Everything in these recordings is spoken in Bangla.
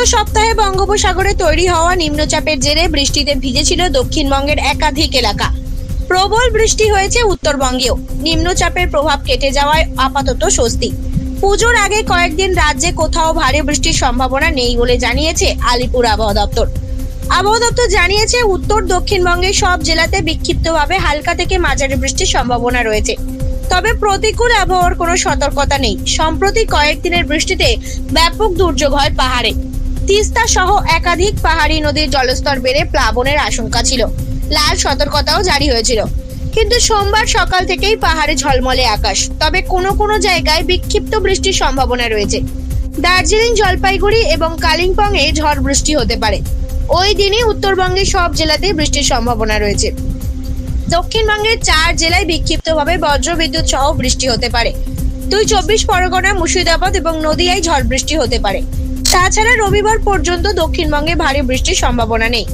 সপ্তাহে বঙ্গোপসাগরে তৈরি হওয়া নিম্নচাপের জেরে বৃষ্টিতে ভিজেছিল দক্ষিণবঙ্গের একাধিক এলাকা। প্রবল বৃষ্টি হয়েছে উত্তরবঙ্গেও। নিম্নচাপের প্রভাব কেটে যাওয়ায় আপাতত স্বস্তি। পুজোর আগে কয়েকদিন রাজ্যে কোথাও ভারী বৃষ্টির সম্ভাবনা নেই বলে জানিয়েছে আলিপুর আবহাওয়া দপ্তর। আবহাওয়া দপ্তর জানিয়েছে, উত্তর দক্ষিণবঙ্গের সব জেলাতে বিক্ষিপ্তভাবে হালকা থেকে মাঝারি বৃষ্টির সম্ভাবনা রয়েছে। তবে প্রতিকূল আবহাওয়ার কোনো সতর্কতা নেই। সম্প্রতি কয়েকদিনের বৃষ্টিতে ব্যাপক দুর্যোগ হয় পাহাড়ে। তিস্তা সহ একাধিক পাহাড়ি নদীর জলস্তর বেড়ে প্লাবনের আশঙ্কা ছিল। লাল সতর্কতাও জারি হয়েছিল। কিন্তু সোমবার সকাল থেকেই পাহাড়ে ঝলমলে আকাশ, তবে কোনো কোনো জায়গায় বিক্ষিপ্ত বৃষ্টির সম্ভাবনা রয়েছে। দার্জিলিং জলপাইগুড়ি এবং কালিম্পং এ ঝড় বৃষ্টি হতে পারে। ওই দিনই উত্তরবঙ্গের সব জেলাতেই বৃষ্টির সম্ভাবনা রয়েছে। দক্ষিণবঙ্গের চার জেলায় বিক্ষিপ্তভাবে বজ্রবিদ্যুৎ সহ বৃষ্টি হতে পারে। দুই চব্বিশ পরগনা, মুর্শিদাবাদ এবং নদিয়ায় ঝড় বৃষ্টি হতে পারে। তাছাড়া রবিবার পর্যন্ত দক্ষিণবঙ্গে ভারী বৃষ্টির সম্ভাবনা নেই।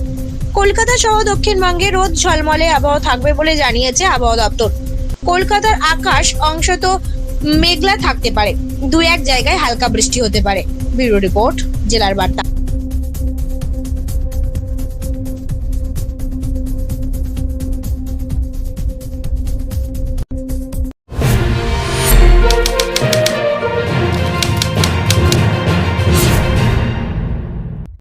কলকাতা সহ দক্ষিণবঙ্গে রোদ ঝলমলে আবহাওয়া থাকবে বলে জানিয়েছে আবহাওয়া দপ্তর। কলকাতার আকাশ অংশত মেঘলা থাকতে পারে। দু এক জায়গায় হালকা বৃষ্টি হতে পারে। ব্যুরো রিপোর্ট, জেলার বার্তা।